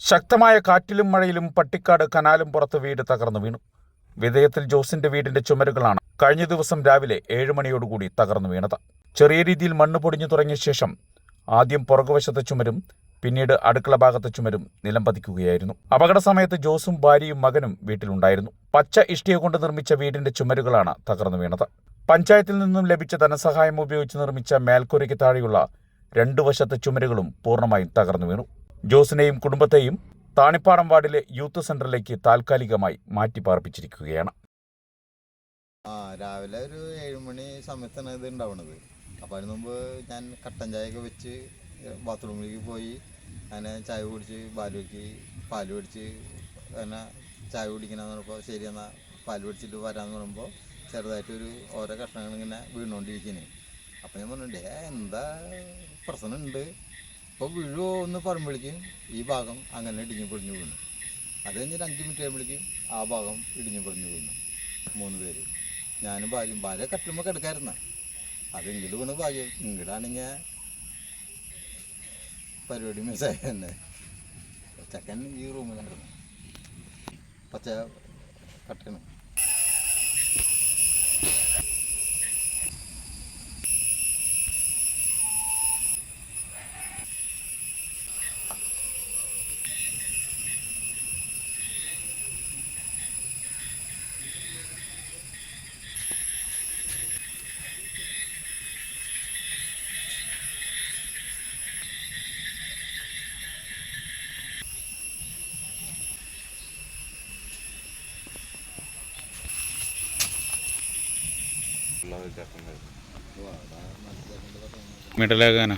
ശക്തമായ കാറ്റിലും മഴയിലും പട്ടിക്കാട് കനാലും പുറത്ത് വീട് തകർന്നു വീണു. വിധേയത്തിൽ ജോസിന്റെ വീടിന്റെ ചുമരുകളാണ് കഴിഞ്ഞ ദിവസം രാവിലെ ഏഴ് മണിയോടുകൂടി തകർന്നു വീണത്. ചെറിയ രീതിയിൽ മണ്ണ് പൊടിഞ്ഞു തുടങ്ങിയ ശേഷം ആദ്യം പുറകുവശത്തെ ചുമരും പിന്നീട് അടുക്കള ഭാഗത്തെ ചുമരും നിലം പതിക്കുകയായിരുന്നു. അപകട സമയത്ത് ജോസും ഭാര്യയും മകനും വീട്ടിലുണ്ടായിരുന്നു. പച്ച ഇഷ്ടിക കൊണ്ട് നിർമ്മിച്ച വീടിന്റെ ചുമരുകളാണ് തകർന്നു വീണത്. പഞ്ചായത്തിൽ നിന്നും ലഭിച്ച ധനസഹായം ഉപയോഗിച്ച് നിർമ്മിച്ച മേൽക്കൂരയ്ക്ക് താഴെയുള്ള രണ്ടു വശത്തെ ചുമരുകളും പൂർണമായും തകർന്നു വീണു. ജോസിനെയും കുടുംബത്തെയും താണിപ്പാടം വാർഡിലെ യൂത്ത് സെന്ററിലേക്ക് താൽക്കാലികമായി മാറ്റി പാർപ്പിച്ചിരിക്കുകയാണ് ആ രാവിലെ ഒരു ഏഴുമണി സമയത്താണ് ഇത് ഉണ്ടാവുന്നത് അപ്പോൾ അതിന് മുമ്പ് ഞാൻ കട്ടൻ ചായയൊക്കെ വെച്ച് ബാത്റൂമിലേക്ക് പോയി അങ്ങനെ ചായ കുടിച്ച് ബാലുവയ്ക്ക് പാൽ പിടിച്ച് അങ്ങനെ ചായ കുടിക്കണമെന്ന് പറഞ്ഞപ്പോൾ ശരി എന്നാൽ പാൽ പിടിച്ചിട്ട് വരാമെന്ന് പറയുമ്പോൾ ചെറുതായിട്ടൊരു ഓരോ കഷ്ണങ്ങൾ ഇങ്ങനെ വീണുകൊണ്ടിരിക്കുന്നത് അപ്പോൾ ഞാൻ പറഞ്ഞിട്ട് എന്താ പ്രശ്നമുണ്ട് ഇപ്പോൾ വീഴുമോ എന്ന് പറയുമ്പോഴേക്കും ഈ ഭാഗം അങ്ങനെ ഇടിഞ്ഞു പൊളിഞ്ഞു വീണു. അത് കഴിഞ്ഞൊരു അഞ്ച് മിനിറ്റ് ആകുമ്പോഴേക്കും ആ ഭാഗം ഇടിഞ്ഞു പൊളിഞ്ഞു വീണു മൂന്ന് പേര്. ഞാനും ഭാര്യയും ഭാര്യ കട്ടുമ്പോൾ കിടക്കായിരുന്ന. അതെങ്കിലും വീണ് ഭാഗ്യം. ഇങ്ങടാണെങ്കിൽ പരിപാടി മിസ്സായി തന്നെ. ചക്കൻ ഈ റൂമിലായിരുന്നു പച്ച കട്ടണം మెటలాగానా